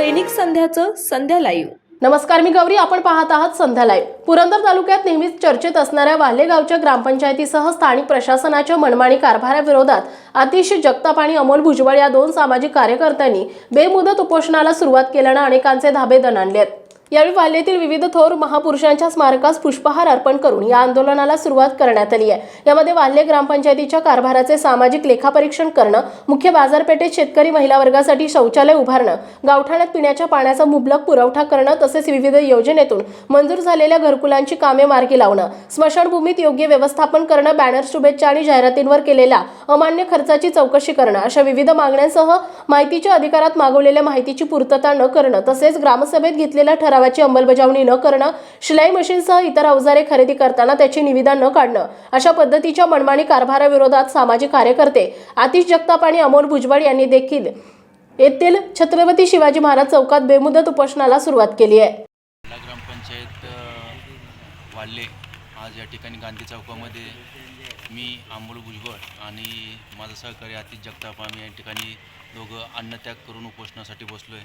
दैनिक संध्याचं संध्या live. नमस्कार मी गौरी. आपण पाहत आहात संध्या लाईव्ह. पुरंदर तालुक्यात नेहमीच चर्चेत असणाऱ्या वाल्हेगावच्या ग्रामपंचायतीसह स्थानिक प्रशासनाच्या मनमानी कारभाराविरोधात अतिशय जगताप आणि अमोल भुजबळ या दोन सामाजिक कार्यकर्त्यांनी बेमुदत उपोषणाला सुरुवात केल्यानं अनेकांचे धाबे दणाणले आहेत यावेळी वाल्हेतील विविध थोर महापुरुषांच्या स्मारकास पुष्पहार अर्पण करून या आंदोलनाला सुरुवात करण्यात आली आहे. यामध्ये वाल्हे ग्रामपंचायतीच्या कारभाराचे सामाजिक लेखापरीक्षण करणं मुख्य बाजारपेठेत शेतकरी महिला वर्गासाठी शौचालय उभारणं गावठाणात पिण्याच्या पाण्याचा मुबलक पुरवठा करणं तसेच विविध योजनेतून मंजूर झालेल्या घरकुलांची कामे मार्गी लावणं स्मशानभूमीत योग्य व्यवस्थापन करणं बॅनर शुभेच्छा आणि जाहिरातींवर केलेल्या अमान्य खर्चाची चौकशी करणं अशा विविध मागण्यांसह माहितीच्या अधिकारात मागवलेल्या माहितीची पूर्तता न करणं तसेच ग्रामसभेत ठराव ठरावाची अंमलबजावणी न करणं शिलाई मशीनसह इतर अवजारे खरेदी करताना त्याची निविदा न काढणं अशा पद्धतीच्या मनमानी कारभाराविरोधात सामाजिक कार्यकर्ते आतिश जगताप आणि अमोल भुजबळ यांनी देखील येथील छत्रपती शिवाजी महाराज चौकात बेमुदत उपोषणाला सुरुवात केली आहे. जिल्हा आज या ठिकाणी गांधी चौकामध्ये मी अमोल भुजबळ आणि माझा सहकारी आतिश जगताप आम्ही या ठिकाणी दोघं अन्नत्याग करून उपोषणासाठी बसलो आहे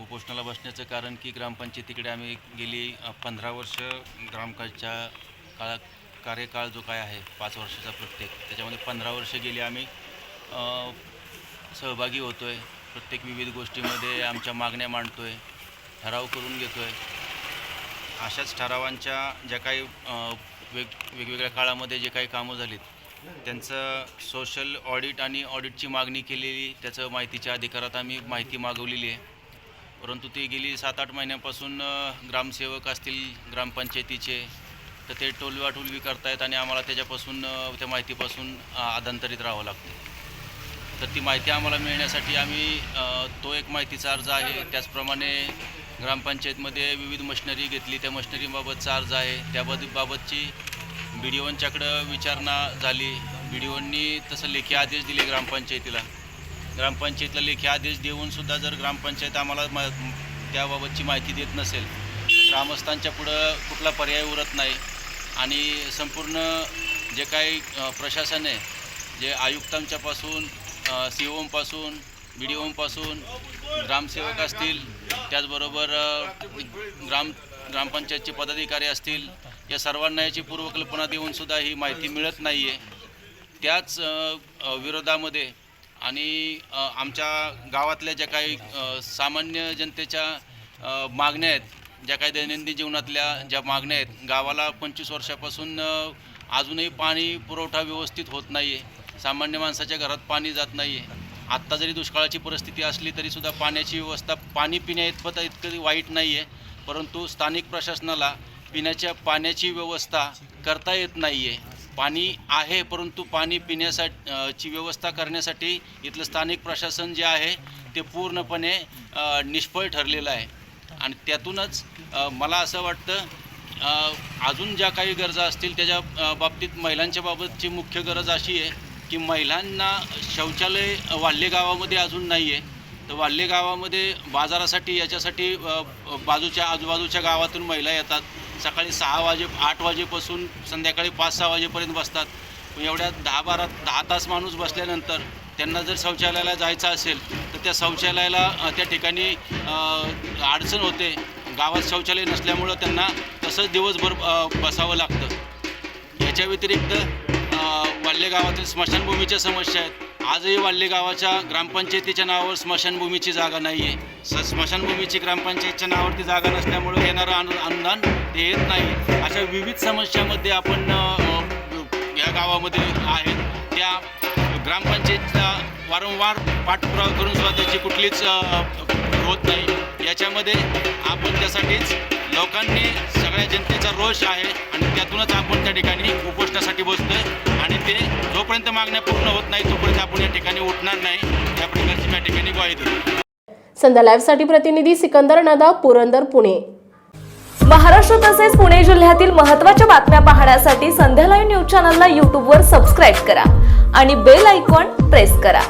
उपोषणाला बसण्याचं कारण की ग्रामपंचायतीकडे आम्ही गेली पंधरा वर्ष ग्रामकाच्या काळा कार्यकाळ जो काय आहे पाच वर्षाचा प्रत्येक त्याच्यामध्ये पंधरा वर्ष गेली आम्ही सहभागी होतो आहे प्रत्येक विविध गोष्टीमध्ये आमच्या मागण्या मांडतो आहे ठराव करून घेतो आहे अशाच ठरावांच्या ज्या काही वेग वेगवेगळ्या काळामध्ये जे काही कामं झालीत त्यांचं सोशल ऑडिट आणि ऑडिटची मागणी केलेली त्याचं माहितीच्या अधिकारात आम्ही माहिती मागवलेली आहे. परंतु ती गेली सात आठ महिन्यापासून ग्रामसेवक असतील ग्रामपंचायतीचे तर ते टोलवाटोलवी करतायत आणि आम्हाला त्याच्यापासून त्या माहितीपासून आधांतरित राहावं लागतं. तर ती माहिती आम्हाला मिळण्यासाठी आम्ही तो एक माहितीचा अर्ज आहे. त्याचप्रमाणे ग्रामपंचायतमध्ये विविध मशिनरी घेतली. त्या मशिनरीबाबतचा अर्ज आहे. त्याबाबत बाबतची बी डी ओनच्याकडं विचारणा झाली. बी डी ओंनी तसं लेखी आदेश दिले ग्रामपंचायतीला. ग्रामपंचायतीला लेखी आदेश देऊनसुद्धा जर ग्रामपंचायत आम्हाला म त्याबाबतची माहिती देत नसेल ग्रामस्थांच्या पुढं कुठला पर्याय उरत नाही. आणि संपूर्ण जे काही प्रशासन आहे जे आयुक्तांच्यापासून सी ओमपासून बी डी ओमपासून ग्रामसेवक असतील त्याचबरोबर ग्राम ग्रामपंचायतचे पदाधिकारी असतील या सर्वांना याची पूर्वकल्पना देऊनसुद्धा ही माहिती मिळत नाही आहे त्याच विरोधामध्ये आणि आमच्या गावातल्या ज्या काही सामान्य जनतेच्या मागण्या आहेत ज्या काही दैनंदिन जीवनातल्या ज्या मागण्या आहेत गावाला पंचवीस वर्षापासून अजूनही पाणी पुरवठा व्यवस्थित होत नाही आहे सामान्य माणसाच्या घरात पाणी जात नाही आहे आत्ता जरी दुष्काळाची परिस्थिती असली तरीसुद्धा पाण्याची व्यवस्था पाणी पिण्या इतपत इतकं वाईट नाही आहे परंतु स्थानिक प्रशासनाला पिण्याच्या पाण्याची व्यवस्था करता येत नाही आहे पाणी आहे परंतु पाणी पिण्यासाठी व्यवस्था करण्यासाठी इथलं स्थानिक प्रशासन जे आहे ते पूर्णपणे निष्फळ ठरलेलं आहे. आणि त्यातूनच मला असं वाटतं अजून ज्या काही गरजा असतील त्याच्या बाबतीत महिलांच्या बाबतची मुख्य गरज अशी आहे की महिलांना शौचालय वाल्हे गावामध्ये अजून नाही आहे तर वाल्हे गावामध्ये बाजारासाठी याच्यासाठी बाजूच्या आजूबाजूच्या गावातून महिला येतात. सकाळी सहा वाजे आठ वाजेपासून संध्याकाळी पाच सहा वाजेपर्यंत बसतात. एवढ्या दहा बारा दहा तास माणूस बसल्यानंतर त्यांना जर शौचालयाला जायचं असेल तर त्या शौचालयाला त्या ठिकाणी अडचण होते. गावात शौचालय नसल्यामुळं त्यांना तसंच दिवसभर बसावं लागतं. याच्या व्यतिरिक्त वाल्ले गावातील स्मशानभूमीच्या समस्या आहेत. आजही वाल्ले गावाच्या ग्रामपंचायतीच्या नावावर स्मशानभूमीची जागा नाही आहे. स स्मशानभूमीची ग्रामपंचायतच्या नावावरती जागा नसल्यामुळं येणारं अनु अनुदान ते येत नाही. अशा विविध समस्यामध्ये आपण या गावामध्ये आहेत. त्या ग्रामपंचायतचा वारंवार पाठपुरावा करून सुद्धा त्याची कुठलीच होत नाही. याच्यामध्ये आपण त्यासाठीच लोकांनी सगळ्या जनतेचा रोष आहे आणि त्यातूनच आपण त्या ठिकाणी उपोषणासाठी बसतोय आणि ते जोपर्यंत मागण्या पूर्ण होत नाही तोपर्यंत आपण या ठिकाणी उठणार नाही. या प्रकारची मी या ठिकाणी ग्वाही देतो. संध्या लाईव्हसाठी प्रतिनिधी सिकंदर नदा पुरंदर पुणे. महाराष्ट्र तसेच पुणे जिल्ह्यातील महत्त्वाच्या बातम्या पाहण्यासाठी संध्या लाईव्ह न्यूज चॅनलला यूट्यूबवर सबस्क्राईब करा आणि बेल आयकॉन प्रेस करा.